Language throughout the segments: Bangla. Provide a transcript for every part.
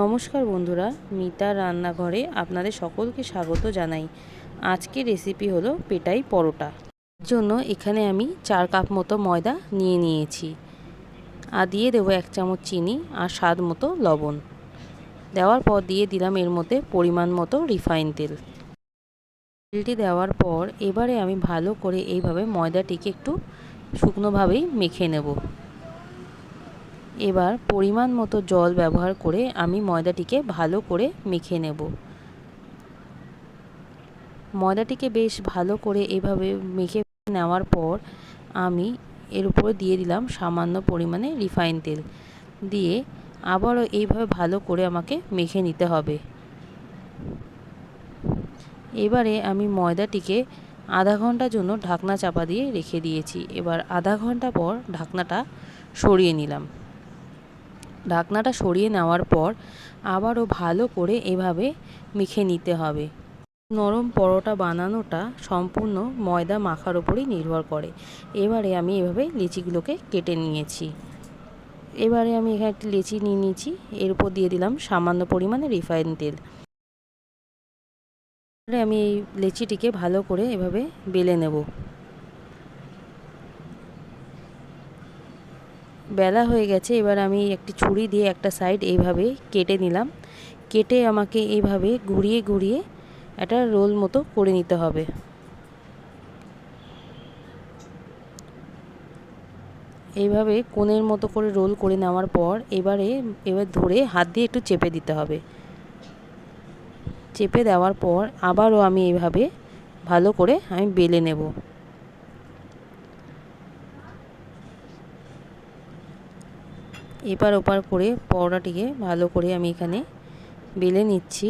নমস্কার বন্ধুরা, মিতা রান্নাঘরে আপনাদের সকলকে স্বাগত জানাই। আজকের রেসিপি হলো পেটাই পরোটা। জন্য এখানে আমি চার কাপ মতো ময়দা নিয়ে নিয়েছি। আর দিয়ে দেবো এক চামচ চিনি আর স্বাদ মতো লবণ। দেওয়ার পর দিয়ে দিলাম এর মধ্যে পরিমাণ মতো রিফাইন তেল। তেলটি দেওয়ার পর এবারে আমি ভালো করে এইভাবে ময়দাটিকে একটু শুকনোভাবেই মেখে নেব। এবার পরিমাণ মতো জল ব্যবহার করে আমি ময়দাটিকে ভালো করে মেখে নেব। ময়দাটিকে বেশ ভালো করে এভাবে মেখে নেওয়ার পর আমি এর উপরে দিয়ে দিলাম সামান্য পরিমাণে রিফাইন তেল। দিয়ে আবারও এইভাবে ভালো করে আমাকে মেখে নিতে হবে। এবারে আমি ময়দাটিকে আধা ঘণ্টার জন্য ঢাকনা চাপা দিয়ে রেখে দিয়েছি। এবার আধা ঘণ্টা পর ঢাকনাটা সরিয়ে নিলাম। ঢাকনাটা সরিয়ে নেওয়ার পর আবারও ভালো করে এভাবে মেখে নিতে হবে। নরম পরোটা বানানোটা সম্পূর্ণ ময়দা মাখার ওপরেই নির্ভর করে। এবারে আমি এভাবে লিচিগুলোকে কেটে নিয়েছি। এবারে আমি এখানে একটি লিচি নিয়ে নিয়েছি। এর উপর দিয়ে দিলাম সামান্য পরিমাণে রিফাইন তেল। আমি এই লেচিটিকে ভালো করে এভাবে বেলে নেব। বেলা হয়ে গেছে, এবার আমি একটি ছুরি দিয়ে একটা সাইড এইভাবে কেটে নিলাম। কেটে আমাকে এইভাবে ঘুরিয়ে ঘুরিয়ে একটা রোল মতো করে নিতে হবে। এইভাবে কোণের মতো করে রোল করে নেওয়ার পর এবারে, এবার ধরে হাত দিয়ে একটু চেপে দিতে হবে। চেপে দেওয়ার পর আবারও আমি এইভাবে ভালো করে আমি বেলে নেব। এপার ওপার করে পরোটাটিকে ভালো করে আমি এখানে বেলে নিচ্ছি।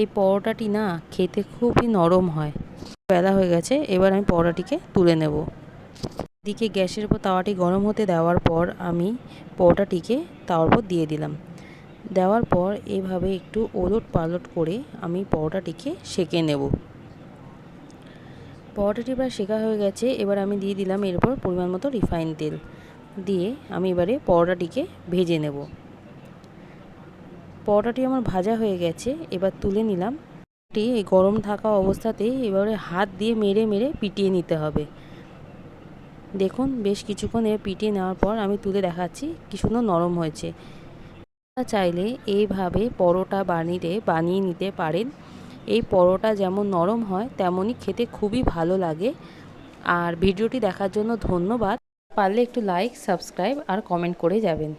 এই পরোটাটি না খেতে খুবই নরম হয়। বেলা হয়ে গেছে, এবার আমি পরোটাটিকে তুলে নেব। দিকে গ্যাসের উপর তাওয়াটি গরম হতে দেওয়ার পর আমি পরোটাটিকে তাওয়ার উপর দিয়ে দিলাম। দেওয়ার পর এভাবে একটু ওলট পালট করে আমি পরোটাটিকে সেকে নেব। পরোটাটি প্রায় শেখা হয়ে গেছে, এবার আমি দিয়ে দিলাম এরপর পরিমাণ মতো রিফাইন তেল। দিয়ে আমি এবারে পরোটাটিকে ভেজে নেব। পরোটাটি আমার ভাজা হয়ে গেছে, এবার তুলে নিলাম। এই গরম থাকা অবস্থাতেই এবারে হাত দিয়ে মেরে মেরে পিটিয়ে নিতে হবে। দেখুন, বেশ কিছুক্ষণ এ পিটিয়ে নেওয়ার পর আমি তুলে দেখাচ্ছি কি সুন্দর নরম হয়েছে। চাইলে এইভাবে পরোটা বানিয়ে বানিয়ে নিতে পারেন। এই পরোটা যেমন নরম হয়, তেমনই খেতে খুবই ভালো লাগে। আর ভিডিওটি দেখার জন্য ধন্যবাদ। পারলে একটু লাইক সাবস্ক্রাইব আর কমেন্ট করে যাবেন।